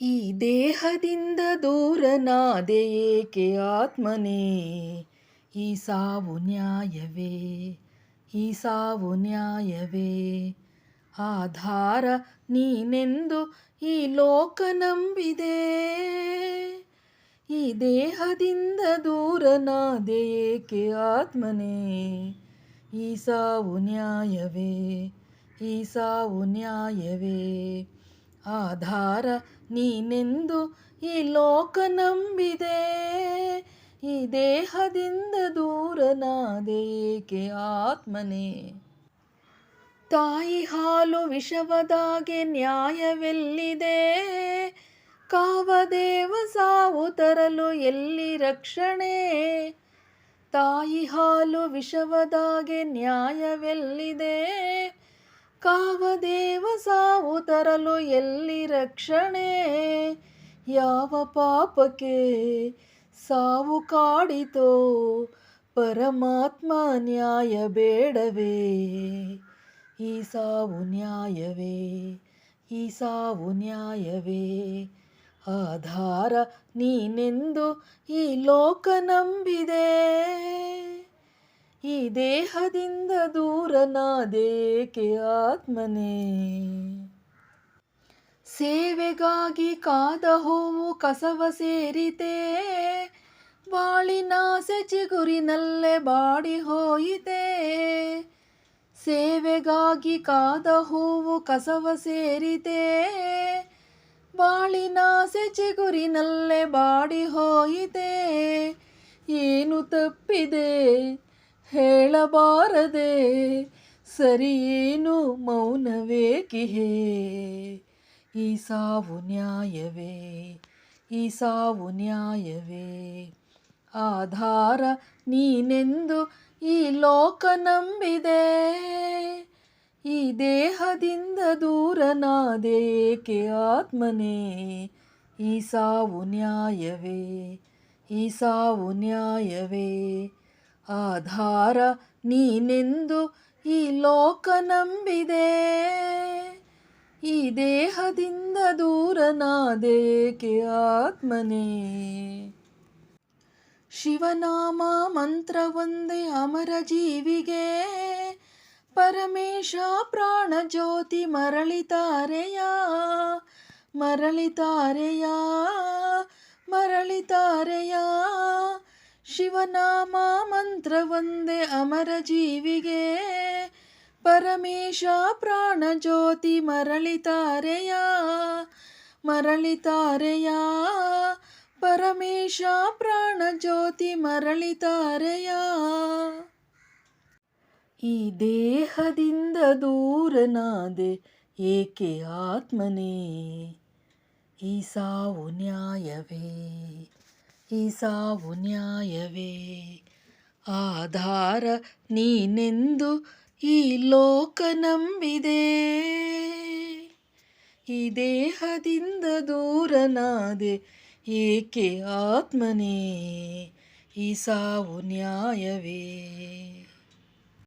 ಈ ದೇಹದಿಂದ ದೂರನಾದೆ ಏಕೆ ಆತ್ಮನೇ ಈ ಸಾವು ನ್ಯಾಯವೇ ಈ ಸಾವು ನ್ಯಾಯವೇ ಆಧಾರ ನೀನೆಂದು ಈ ಲೋಕ ನಂಬಿದೆ ಈ ದೇಹದಿಂದ ದೂರನಾದೆ ಏಕೆ ಆತ್ಮನೇ ಈ ಸಾವು ನ್ಯಾಯವೇ ಈ ಸಾವು ನ್ಯಾಯವೇ ಆಧಾರ ನೀನೆಂದು ಈ ಲೋಕ ನಂಬಿದೆ. ಈ ದೇಹದಿಂದ ದೂರನಾದೇಕೆ ಆತ್ಮನೇ? ತಾಯಿ ಹಾಲು ವಿಷವದಾಗೆ ನ್ಯಾಯವೆಲ್ಲಿದೆ? ಕಾವದೇವ ಸಾವು ತರಲು ಎಲ್ಲಿ ರಕ್ಷಣೆ? ತಾಯಿ ಹಾಲು ವಿಷವದಾಗೆ ನ್ಯಾಯವೆಲ್ಲಿದೆ? ಕಾವದೇವ ಸಾವು ತರಲು ಎಲ್ಲಿ ರಕ್ಷಣೆ? ಯಾವ ಪಾಪಕ್ಕೆ ಸಾವು ಕಾಡಿತೋ? ಪರಮಾತ್ಮ ನ್ಯಾಯ ಬೇಡವೇ? ಈ ಸಾವು ನ್ಯಾಯವೇ? ಈ ಸಾವು ನ್ಯಾಯವೇ? ಆಧಾರ ನೀನೆಂದು ಈ ಲೋಕ ನಂಬಿದೆ. ಈ ದೇಹದಿಂದ ದೂರನಾದೇಕೆ ಆತ್ಮನೇ? ಸೇವೆಗಾಗಿ ಕಾದ ಹೋವು ಕಸವ ಸೇರಿತೆ? ಬಾಳಿನಾಸೆ ಚಿಗುರಿನಲ್ಲೇ ಬಾಡಿ ಹೋಯಿತೆ? ಸೇವೆಗಾಗಿ ಕಾದ ಹೂವು ಕಸವ ಸೇರಿತೆ? ಬಾಳಿನಾಸೆ ಚಿಗುರಿನಲ್ಲೇ ಬಾಡಿ ಹೋಯಿತೆ? ಏನು ತಪ್ಪಿದೆ? ಹೇಳಬಾರದೆ. ಸರಿಯೇನು ಮೌನವೇಕಿಹೇ ಈ ಸಾವು ನ್ಯಾಯವೇ, ಈ ಸಾವು ನ್ಯಾಯವೇ. ಆಧಾರ ನೀನೆಂದು ಈ ಲೋಕ ನಂಬಿದೆ. ಈ ದೇಹದಿಂದ ದೂರನಾದೇಕೆ ಆತ್ಮನೇ. ಈ ಸಾವು ನ್ಯಾಯವೇ, ಈ ಸಾವು ನ್ಯಾಯವೇ. ಆಧಾರ ನೀನೆಂದು ಈ ಲೋಕ ನಂಬಿದೆ. ಈ ದೇಹದಿಂದ ದೂರನಾದೇಕೆ ಆತ್ಮನೇ? ಶಿವನಾಮ ಮಂತ್ರವೊಂದೇ ಅಮರ ಜೀವಿಗೆ. ಪರಮೇಶ ಪ್ರಾಣ ಜ್ಯೋತಿ ಮರಳಿತಾರೆಯ. ಮರಳಿತಾರೆಯ ಮರಳಿತಾರೆಯ. ಶಿವನಾಮ ಪರಮೇಶ ಪ್ರಾಣ ಜ್ಯೋತಿ ಮರಳಿತಾರೆಯ ಮರಳಿತಾರೆಯ. ಪರಮೇಶ ಪ್ರಾಣ ಜ್ಯೋತಿ ಮರಳಿತಾರೆಯ. ಈ ದೇಹದಿಂದ ದೂರನಾದೆ ಏಕೆ ಆತ್ಮನೇ? ಈ ಸಾವು ನ್ಯಾಯವೇ? ಈ ಸಾವು ನ್ಯಾಯವೇ? ಆಧಾರ ನೀನೆಂದು ಈ ಲೋಕ ನಂಬಿದೆ. ಈ ದೇಹದಿಂದ ದೂರನಾದೆ ಏಕೆ ಆತ್ಮನೇ? ಈ ಸಾವು ನ್ಯಾಯವೇ?